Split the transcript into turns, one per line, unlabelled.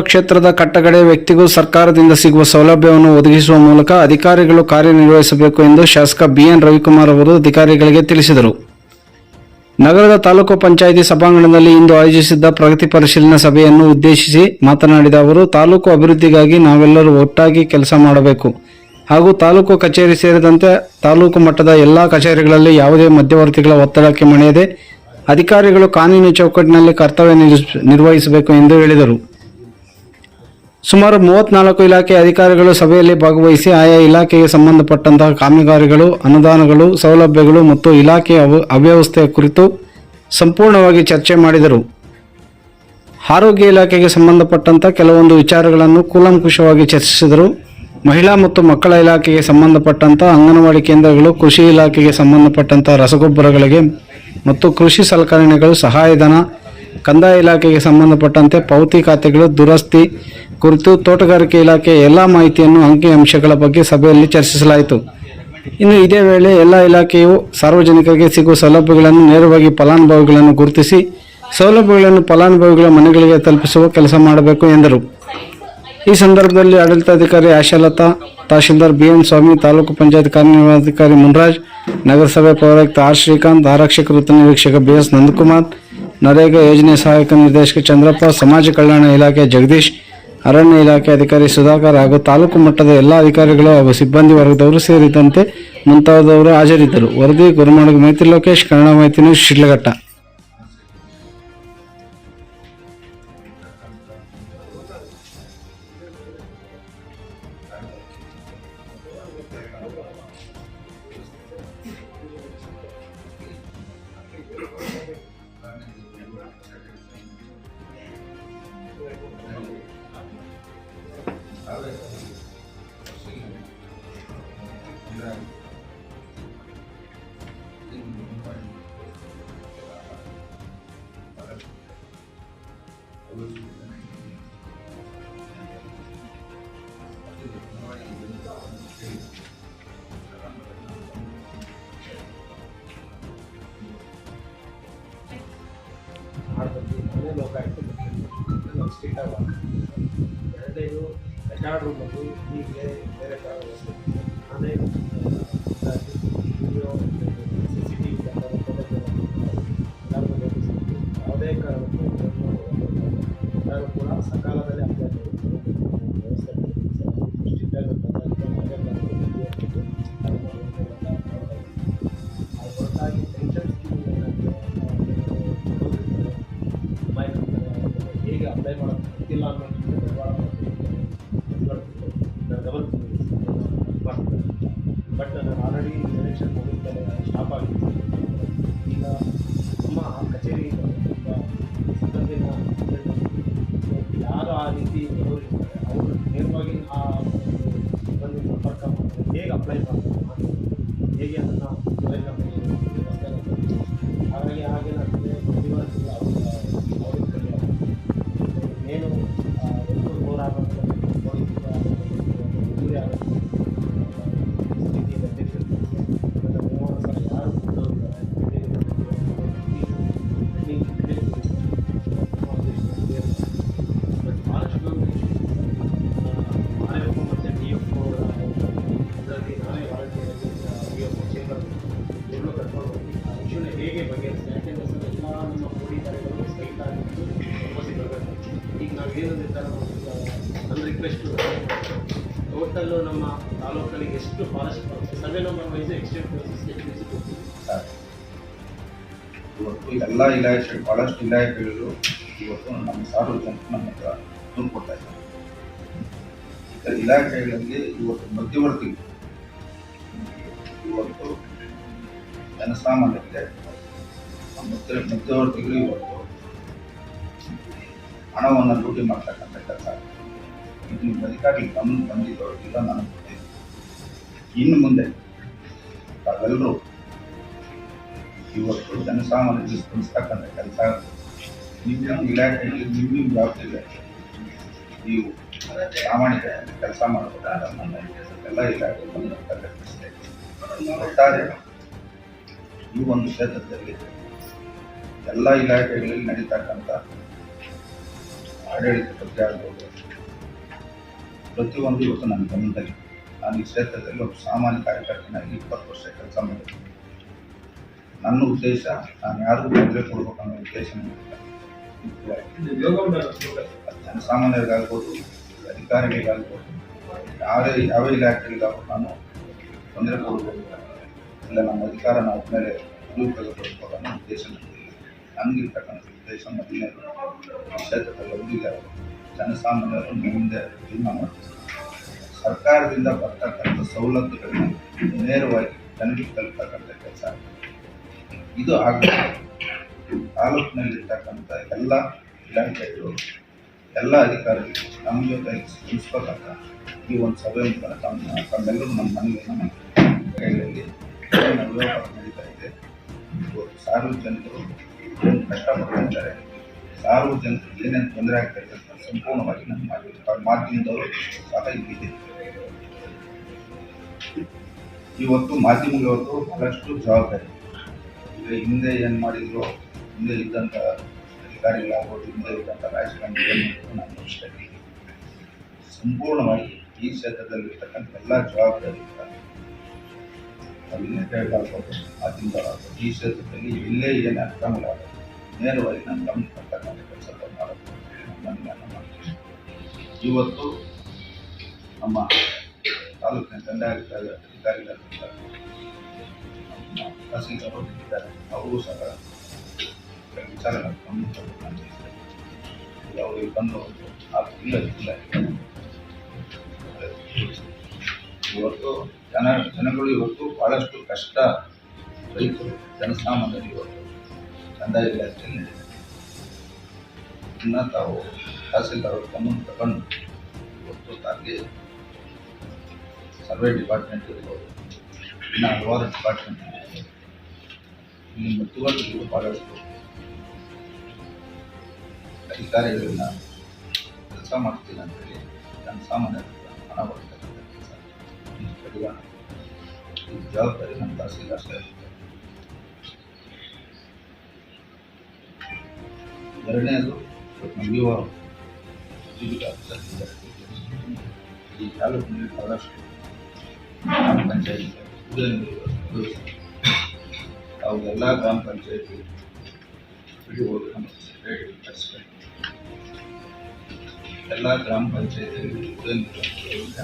ಕ್ಷೇತ್ರದ ಕಟ್ಟಗಡೆ ವ್ಯಕ್ತಿಗೂ ಸರ್ಕಾರದಿಂದ ಸಿಗುವ ಸೌಲಭ್ಯವನ್ನು ಒದಗಿಸುವ ಮೂಲಕ ಅಧಿಕಾರಿಗಳು ಕಾರ್ಯನಿರ್ವಹಿಸಬೇಕು ಎಂದು ಶಾಸಕ ಬಿಎನ್ ರವಿಕುಮಾರ್ ಅವರು ಅಧಿಕಾರಿಗಳಿಗೆ ತಿಳಿಸಿದರು. ನಗರದ ತಾಲೂಕು ಪಂಚಾಯಿತಿ ಸಭಾಂಗಣದಲ್ಲಿ ಇಂದು ಆಯೋಜಿಸಿದ್ದ ಪ್ರಗತಿ ಪರಿಶೀಲನಾ ಸಭೆಯನ್ನು ಉದ್ದೇಶಿಸಿ ಮಾತನಾಡಿದ ಅವರು, ತಾಲೂಕು ಅಭಿವೃದ್ಧಿಗಾಗಿ ನಾವೆಲ್ಲರೂ ಒಟ್ಟಾಗಿ ಕೆಲಸ ಮಾಡಬೇಕು. ಹಾಗೂ ತಾಲೂಕು ಕಚೇರಿ ಸೇರಿದಂತೆ ತಾಲೂಕು ಮಟ್ಟದ ಎಲ್ಲಾ ಕಚೇರಿಗಳಲ್ಲಿ ಯಾವುದೇ ಮಧ್ಯವರ್ತಿಗಳ ಒತ್ತಡಕ್ಕೆ ಮಣಿಯದೆ ಅಧಿಕಾರಿಗಳು ಕಾನೂನು ಚೌಕಟ್ಟಿನಲ್ಲಿ ಕರ್ತವ್ಯ ನಿರ್ವಹಿಸ- ನಿರ್ವಹಿಸಬೇಕು ಎಂದು ಹೇಳಿದರು. ಸುಮಾರು ಮೂವತ್ನಾಲ್ಕು ಇಲಾಖೆ ಅಧಿಕಾರಿಗಳು ಸಭೆಯಲ್ಲಿ ಭಾಗವಹಿಸಿ ಆಯಾ ಇಲಾಖೆಗೆ ಸಂಬಂಧಪಟ್ಟಂತಹ ಕಾಮಗಾರಿಗಳು, ಅನುದಾನಗಳು, ಸೌಲಭ್ಯಗಳು ಮತ್ತು ಇಲಾಖೆಯ ಅವ- ಅವ್ಯವಸ್ಥೆಯ ಕುರಿತು ಸಂಪೂರ್ಣವಾಗಿ ಚರ್ಚೆ ಮಾಡಿದರು. ಆರೋಗ್ಯ ಇಲಾಖೆಗೆ ಸಂಬಂಧಪಟ್ಟಂತ ಕೆಲವೊಂದು ವಿಚಾರಗಳನ್ನು ಕೂಲಂಕುಷವಾಗಿ ಚರ್ಚಿಸಿದರು. ಮಹಿಳಾ ಮತ್ತು ಮಕ್ಕಳ ಇಲಾಖೆಗೆ ಸಂಬಂಧಪಟ್ಟಂತ ಅಂಗನವಾಡಿ ಕೇಂದ್ರಗಳು, ಕೃಷಿ ಇಲಾಖೆಗೆ ಸಂಬಂಧಪಟ್ಟಂತ ರಸಗೊಬ್ಬರಗಳಿಗೆ ಮತ್ತು ಕೃಷಿ ಸಲಕರಣೆಗಳು ಸಹಾಯಧನ ಕಂದಾಯ ಇಲಾಖೆಗೆ ಸಂಬಂಧಪಟ್ಟಂತೆ ಪಾವತಿ ಖಾತೆಗಳು, ದುರಸ್ತಿ ಕುರಿತು ತೋಟಗಾರಿಕೆ ಇಲಾಖೆಯ ಎಲ್ಲ ಮಾಹಿತಿಯನ್ನು ಅಂಕಿಅಂಶಗಳ ಬಗ್ಗೆ ಸಭೆಯಲ್ಲಿ ಚರ್ಚಿಸಲಾಯಿತು. ಇನ್ನು ಇದೇ ವೇಳೆ ಎಲ್ಲ ಇಲಾಖೆಯು ಸಾರ್ವಜನಿಕರಿಗೆ ಸಿಗುವ ಸೌಲಭ್ಯಗಳನ್ನು ನೇರವಾಗಿ ಫಲಾನುಭವಿಗಳನ್ನು ಗುರುತಿಸಿ, ಸೌಲಭ್ಯಗಳನ್ನು ಫಲಾನುಭವಿಗಳ ಮನೆಗಳಿಗೆ ತಲುಪಿಸುವ ಕೆಲಸ ಮಾಡಬೇಕು ಎಂದರು. ಈ ಸಂದರ್ಭದಲ್ಲಿ ಆಡಳಿತಾಧಿಕಾರಿ ಆಶಾಲತಾ ತಹಶೀಲ್ದಾರ್ ಬಿಎನ್ ಸ್ವಾಮಿ, ತಾಲೂಕು ಪಂಚಾಯತ್ ಕಾರ್ಯನಿರ್ವಹಣಾಧಿಕಾರಿ ಮುನ್ರಾಜ್, ನಗರಸಭೆ ಪೌರಾಯುಕ್ತ ಆರ್ ಶ್ರೀಕಾಂತ್, ಆರಕ್ಷಕ ವೃತ್ತ ನಿರೀಕ್ಷಕ ಬಿಎಸ್ ನಂದಕುಮಾರ್ ನರೇಗಾ ಯೋಜನೆ ಸಹಾಯಕ ನಿರ್ದೇಶಕ ಚಂದ್ರಪ್ಪ, ಸಮಾಜ ಕಲ್ಯಾಣ ಇಲಾಖೆ ಜಗದೀಶ್, ಅರಣ್ಯ ಇಲಾಖೆ ಅಧಿಕಾರಿ ಸುಧಾಕರ್ ಹಾಗೂ ತಾಲೂಕು ಮಟ್ಟದ ಎಲ್ಲ ಅಧಿಕಾರಿಗಳು ಹಾಗೂ ಸಿಬ್ಬಂದಿ ವರ್ಗದವರು ಸೇರಿದಂತೆ ಮುಂತಾದವರು ಹಾಜರಿದ್ದರು. ವರದಿ ಗುರುಮಾಡಗ ಮೈತ್ರಿ ಲೋಕೇಶ್, ಕನ್ನಡ ಮೈತ್ರಿ ನ್ಯೂಸ್ ಶಿಡ್ಲಘಟ್ಟ.
ಮಾಡ್ಬೇಕು ಮನೆ ಲೋಕಾಯುಕ್ತ ಸ್ಟ್ರಿಕ್ಟ್ ಆಗಿ ಎರಡನೇದು ರೆಕಾರ್ಡ್ ರೂಮಲ್ಲಿ ಈಗಲೇ ಬೇರೆ ಥರ ಬಟ್ ನಾನು ಆಲ್ರೆಡಿ ಎಲೆಕ್ಷನ್ ಮುಗಿದ್ಮೇಲೆ ಸ್ಟಾಪ್ ಆಗಿದೆ. ಈಗ ನಮ್ಮ ಕಚೇರಿ ಸಿಬ್ಬಂದಿನ ಯಾರು ಆ ರೀತಿ ಅವರು ನೇರವಾಗಿ ಆ ಸಿಬ್ಬಂದಿ ಸಂಪರ್ಕ ಮಾಡಿ ಹೇಗೆ ಅಪ್ಲೈ ಮಾಡಬೇಕು ನಮ್ಮ ಎಷ್ಟು forest survey number wise extent
ಇವತ್ತು ಎಲ್ಲ ಇಲಾಖೆ ಭಾಳಷ್ಟು ಇಲಾಖೆಗಳು ಇವತ್ತು ನಮ್ಮ ಸಾರ್ವಜನಿಕ ನಮ್ಮ ಹತ್ರ ದೂರು ಕೊಡ್ತಾ ಇದ್ದಾರೆ. ಇತರ ಇಲಾಖೆಗಳಲ್ಲಿ ಇವತ್ತು ಮಧ್ಯವರ್ತಿಗಳು ಇವತ್ತು ಜನಸಾಮಾನ್ಯರಿಗೆ, ಮತ್ತೆ ಮಧ್ಯವರ್ತಿಗಳು ಇವತ್ತು ಹಣವನ್ನು ಲೂಟಿ ಮಾಡ್ತಕ್ಕಂಥ ಕೆಲಸ. ಇದು ನಿಮ್ಮ ಅಧಿಕಾರಿ ಗಮನ ಬಂದಿದ್ದೋ, ಇಲ್ಲ ನಾನು ಇನ್ನು ಮುಂದೆ ತಾವೆಲ್ಲರೂ ಇವತ್ತು ಜನಸಾಮಾನ್ಯ ಸ್ಪಂದಿಸ್ತಕ್ಕಂಥ ಕೆಲಸ. ನಿಮ್ಮ ಇಲಾಖೆಯಲ್ಲಿ ನಿಮ್ಮ ನಿಮ್ಮ ವ್ಯಾಪ್ತಿಗೆ ನೀವು ಪ್ರಾಮಾಣಿಕ ಕೆಲಸ ಮಾಡಬೇಕಂತ ನನ್ನ ಎಲ್ಲ ಇಲಾಖೆಗಳನ್ನು ಒಟ್ಟಾರೆ ಈ ಒಂದು ಕ್ಷೇತ್ರದಲ್ಲಿ ಎಲ್ಲ ಇಲಾಖೆಗಳಲ್ಲಿ ನಡೀತಕ್ಕಂಥ ಆಡಳಿತ ಬಗ್ಗೆ ಆಗ್ಬೋದು. ಪ್ರತಿಯೊಂದು ಇವತ್ತು ನನ್ನ ಗಮನದಲ್ಲಿ ನಾನು ಈ ಕ್ಷೇತ್ರದಲ್ಲಿ ಒಬ್ಬ ಸಾಮಾನ್ಯ ಕಾರ್ಯಕರ್ತನಾಗಿ ಇಪ್ಪತ್ತು ವರ್ಷ ಕೆಲಸ ಮಾಡಿದ್ದೀನಿ ನನ್ನ ಉದ್ದೇಶ ನಾನು ಯಾರಿಗೂ ತೊಂದರೆ ಕೊಡಬೇಕು ಅನ್ನೋ ಉದ್ದೇಶ. ಜನಸಾಮಾನ್ಯರಿಗಾಗ್ಬೋದು ಅಧಿಕಾರಿಗಳಿಗಾಗ್ಬೋದು ಯಾರೇ ಯಾವ ಇಲಾಖೆಗಳಿಗಾಗ್ಬೋದು ನಾನು ತೊಂದರೆ ಕೊಡಬೇಕು. ಇಲ್ಲ ನಮ್ಮ ಅಧಿಕಾರ ನಾವು ಮೇಲೆ ದುರುಪಯೋಗಪಡಿಸ್ಬೋದು ಅನ್ನೋ ಉದ್ದೇಶ ನನಗಿರ್ತಕ್ಕಂಥ ಉದ್ದೇಶ ಮೊದಲನೇ ಕ್ಷೇತ್ರದಲ್ಲಿ ಜನಸಾಮಾನ್ಯರು ಮುಂದೆ ಜೀವನ ಮಾಡ್ತಾರೆ ಸರ್ಕಾರದಿಂದ ಬರ್ತಕ್ಕಂಥ ಸವಲತ್ತುಗಳನ್ನ ನೇರವಾಗಿ ಜನರಿಗೆ ತಲುಪತಕ್ಕಂಥ ಕೆಲಸ ಇದು ಆಗಬೇಕು ತಾಲೂಕಿನಲ್ಲಿರ್ತಕ್ಕಂಥ ಎಲ್ಲ ಇಲಾಖೆಗಳು, ಎಲ್ಲ ಅಧಿಕಾರಿಗಳು ನಮ್ಮ ಜೊತೆ ಸ್ಮರಿಸ್ಬೇಕಂತ ಈ ಒಂದು ಸಭೆ ತಮ್ಮ ತಮ್ಮೆಲ್ಲರೂ ನಮ್ಮ ಮನೆಗೆ ನಮ್ಮ ಕೈಗಳಲ್ಲಿ ವ್ಯವಹಾರ ನಡೀತಾ ಇದೆ ಸಾರ್ವಜನಿಕರು ಏನು ಕಷ್ಟಪಡ್ತಾ ಇದ್ದಾರೆ ಸಾರ್ವಜನಿಕರಿಗೆ ಏನೇನು ತೊಂದರೆ ಆಗ್ತಾ ಇದೆ ಅಂತ ಸಂಪೂರ್ಣವಾಗಿ ನಮ್ಮ ಮಾಧ್ಯಮ ಮಾಧ್ಯಮದವರು ಸಹ ಇಲ್ಲಿದೆ ಇವತ್ತು ಮಾಧ್ಯಮಗಳವರು ಬಹಳಷ್ಟು ಜವಾಬ್ದಾರಿ. ಈಗ ಹಿಂದೆ ಏನು ಮಾಡಿದ್ರು, ಹಿಂದೆ ಇದ್ದಂಥ ಅಧಿಕಾರಿಗಳಾಗ್ಬೋದು ಹಿಂದೆ ಇದ್ದಂಥ ರಾಜಕಾರಣಿಗಳು ನಾನು ಸಂಪೂರ್ಣವಾಗಿ ಈ ಕ್ಷೇತ್ರದಲ್ಲಿರ್ತಕ್ಕಂಥ ಎಲ್ಲ ಜವಾಬ್ದಾರಿ ಅಲ್ಲಿ ನೆಟ್ಟಾಗ್ಬೋದು ಮಾಧ್ಯಮಗಳಾಗ್ಬೋದು ಈ ಕ್ಷೇತ್ರದಲ್ಲಿ ಇಲ್ಲೇ ಏನು ಅಕ್ರಮಗಳಾಗುತ್ತೆ ನೇರವಾಗಿ ನಾನು ಗಮನ ತರ್ತಕ್ಕಂಥ ಕೆಲಸ ಮಾಡೋದು ನನ್ನ ನಮ್ಮ ಇವತ್ತು ನಮ್ಮ ತಾಲೂಕಿನ ದಂಡಾಧಿಕಾರಿ ತಹಸೀಲ್ದಾರರು ಇದ್ದಾರೆ. ಅವರು ಸಹ ವಿಚಾರಗಳನ್ನು ಗಮನ ತರಬೇಕಂತ ಇದ್ದಾರೆ. ಈಗ ಅವರು ಇಲ್ಲಿ ಬಂದು ಆರು ತಿಂಗಳ ಇಲ್ಲ. ಇವತ್ತು ಜನ, ಜನಗಳು ಇವತ್ತು ಬಹಳಷ್ಟು ಕಷ್ಟ ರೈತರು, ಜನಸಾಮಾನ್ಯರು ಇವತ್ತು ಕಂದಾಯ ಇಲಾಖೆಯಲ್ಲಿ ಇನ್ನ ತಾವು ತಹಸೀಲ್ದಾರ್ ಗಮನ ತಗೊಂಡು ಇವತ್ತು ತಾಗೆ ಸರ್ವೆ ಡಿಪಾರ್ಟ್ಮೆಂಟ್ ಇರ್ಬೋದು. ಇನ್ನು ಹಲವಾರು ಡಿಪಾರ್ಟ್ಮೆಂಟ್. ಇಲ್ಲಿ ಮುತುವರ್ಜಿಗಳು ಭಾಳಷ್ಟು ಅಧಿಕಾರಿಗಳನ್ನ ಕೆಲಸ ಮಾಡ್ತೀನಿ ಅಂತೇಳಿ ಜನಸಾಮಾನ್ಯರ ಹಣ ಬರ್ತಕ್ಕಂಥ ಕೆಲಸ. ಈ ಕಡಿವಾಣ. ಈ ಜವಾಬ್ದಾರಿ ನಮ್ಮ ತಹಸೀಲ್ದಾರ್ ಸರ್ ಎರಡನೇದು ಯುವ ಆಫೀಸರ್ ಈ ತಾಲೂಕಿನಲ್ಲಿ ಬಹಳಷ್ಟು ಗ್ರಾಮ ಪಂಚಾಯತಿ ಅವೆಲ್ಲ ಗ್ರಾಮ ಪಂಚಾಯತಿ ಎಲ್ಲ ಗ್ರಾಮ ಪಂಚಾಯತಿಯಲ್ಲಿ